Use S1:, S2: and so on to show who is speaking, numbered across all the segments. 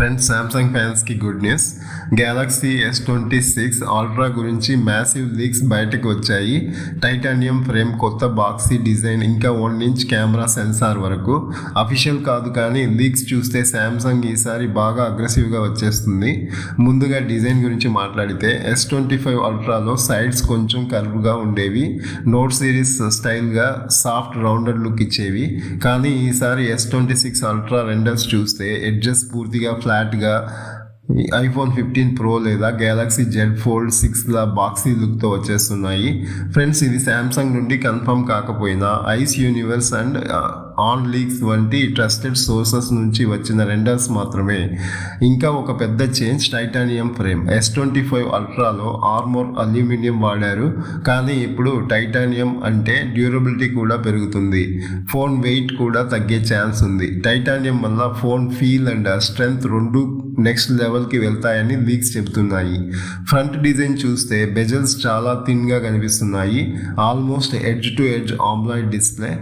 S1: Friends Samsung ఫ్యాన్స్కి good news Galaxy S twenty six Ultra గురించి massive leaks బయటకు వచ్చాయి. టైటానియం ఫ్రేమ్ కొత్త బాక్సీ డిజైన్ ఇంకా వన్ ఇంచ్ కెమెరా సెన్సార్ వరకు. అఫీషియల్ కాదు కానీ లీక్స్ చూస్తే శాంసంగ్ ఈసారి బాగా అగ్రెసివ్గా వచ్చేస్తుంది. ముందుగా డిజైన్ గురించి మాట్లాడితే ఎస్ ట్వంటీ ఫైవ్ అల్ట్రాలో సైడ్స్ కొంచెం కర్వ్గా ఉండేవి. నోట్ సిరీస్ స్టైల్గా సాఫ్ట్ రౌండెడ్ లుక్ ఇచ్చేవి. కానీ ఈసారి S twenty six Ultra renders చూస్తే ఎడ్జెస్ పూర్తిగా ఫ్లాట్గా ఐఫోన్ ఫిఫ్టీన్ ప్రో లేదా గెలాక్సీ జెడ్ ఫోల్డ్ సిక్స్ల బాక్సీ లుక్తో వచ్చేస్తున్నాయి. ఫ్రెండ్స్ ఇది శాంసంగ్ నుండి కన్ఫర్మ్ కాకపోయినా Ice Universe and on leagues వంటి ట్రస్టెడ్ సోర్సెస్ నుంచి వచ్చిన రెండర్స్ మాత్రమే. ఇంకా ఒక పెద్ద change titanium frame. S twenty five అల్ట్రాలో armour aluminium వాడారు. కానీ ఇప్పుడు టైటానియం అంటే డ్యూరబిలిటీ కూడా పెరుగుతుంది. ఫోన్ వెయిట్ కూడా తగ్గే ఛాన్స్ ఉంది. టైటానియం వల్ల ఫోన్ ఫీల్ అండ్ స్ట్రెంగ్త్ రెండు నెక్స్ట్ లెవెల్కి వెళ్తాయని లీక్స్ చెబుతున్నాయి. ఫ్రంట్ డిజైన్ చూస్తే బెజల్స్ చాలా థిన్గా కనిపిస్తున్నాయి. Almost edge to edge AMOLED display.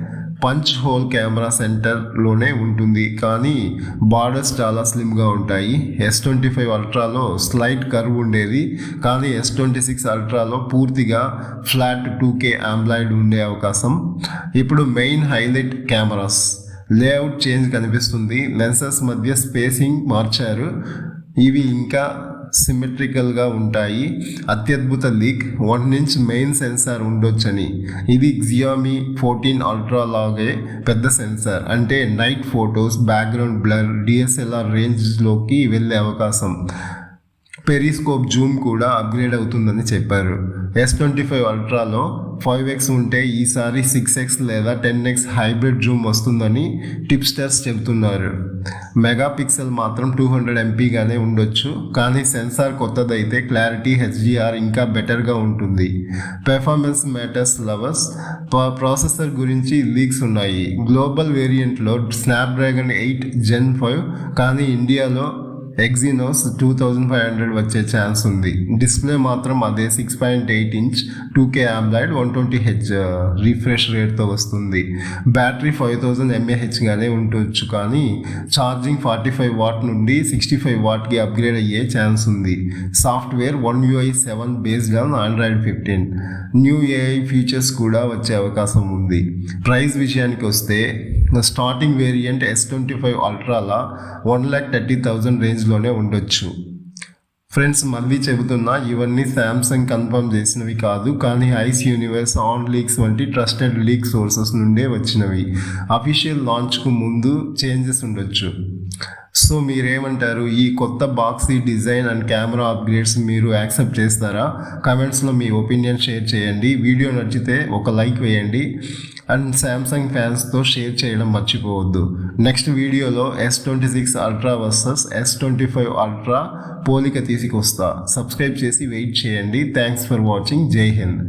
S1: Punch hole camera సెంటర్లోనే ఉంటుంది. కానీ బార్డర్స్ చాలా స్లిమ్గా ఉంటాయి. ఎస్ ట్వంటీ ఫైవ్ అల్ట్రాలో స్లైట్ కర్వ్ ఉండేది. కానీ ఎస్ ట్వంటీ సిక్స్ అల్ట్రాలో పూర్తిగా ఫ్లాట్ టూ కే ఆంబ్లాయిడ్ ఉండే అవకాశం. ఇప్పుడు main highlight cameras layout change కనిపిస్తుంది. లెన్సెస్ మధ్య స్పేసింగ్ మార్చారు. ఇవి ఇంకా సిమెట్రికల్గా ఉంటాయి. అత్యద్భుత leak one inch main sensor ఉండొచ్చని. ఇది జియోమీ ఫోర్టీన్ అల్ట్రా లాగే పెద్ద సెన్సార్. అంటే night photos background blur DSLR రేంజ్లోకి వెళ్ళే అవకాశం. పెరిస్కోప్ జూమ్ కూడా అప్గ్రేడ్ అవుతుందని చెప్పారు. ఎస్ ట్వంటీ ఫైవ్ అల్ట్రాలో ఫైవ్ ఎక్స్ ఉంటే ఈసారి సిక్స్ ఎక్స్ లేదా టెన్ ఎక్స్ హైబ్రిడ్ జూమ్ వస్తుందని టిప్స్టర్స్ చెబుతున్నారు. మెగా పిక్సెల్ మాత్రం టూ హండ్రెడ్ ఎంపీగానే ఉండొచ్చు కానీ సెన్సార్ కొత్తదైతే క్లారిటీ హెచ్డిఆర్ ఇంకా బెటర్గా ఉంటుంది. పెర్ఫార్మెన్స్ మ్యాటర్స్ లవర్స్ ప్రాసెసర్ గురించి లీక్స్ ఉన్నాయి. గ్లోబల్ వేరియంట్లో స్నాప్డ్రాగన్ ఎయిట్ జెన్ ఫైవ్ కానీ ఇండియాలో Exynos two thousand five hundred వచ్చే ఛాన్స్ ఉంది. డిస్ప్లే మాత్రం అదే six point eight inch two K AMOLED one twenty H refresh రేట్తో వస్తుంది. బ్యాటరీ ఫైవ్ థౌజండ్ ఎంఏహెచ్గానే ఉండొచ్చు కానీ ఛార్జింగ్ ఫార్టీ ఫైవ్ వాట్ నుండి సిక్స్టీ ఫైవ్ వాట్కి అప్గ్రేడ్ అయ్యే ఛాన్స్ ఉంది. Software One UI seven based on Android fifteen new AI features కూడా వచ్చే అవకాశం ఉంది. ప్రైస్ విషయానికి వస్తే starting variant S twenty five అల్ట్రాలా one lakh thirty thousand రేంజ్లోనే ఉండొచ్చు. ఫ్రెండ్స్ మళ్ళీ చెబుతున్నా ఇవన్నీ శాంసంగ్ కన్ఫర్మ్ చేసినవి కాదు కానీ ఐస్ యూనివర్స్ ఆన్ లీక్స్ వంటి ట్రస్టెడ్ లీక్ సోర్సెస్ నుండే వచ్చినవి. అఫీషియల్ లాంచ్కు ముందు చేంజెస్ ఉండొచ్చు. సో మీరేమంటారు? ఈ కొత్త boxy design and camera upgrades మీరు యాక్సెప్ట్ చేస్తారా? కమెంట్స్లో మీ ఒపీనియన్ షేర్ చేయండి. వీడియో నచ్చితే ఒక లైక్ వేయండి. అండ్ శాంసంగ్ ఫ్యాన్స్తో షేర్ చేయడం మర్చిపోవద్దు. నెక్స్ట్ వీడియోలో S twenty six Ultra versus S twenty five Ultra పోలిక తీసుకొస్తా. సబ్స్క్రైబ్ చేసి వెయిట్ చేయండి. థ్యాంక్స్ ఫర్ వాచింగ్ జై హింద్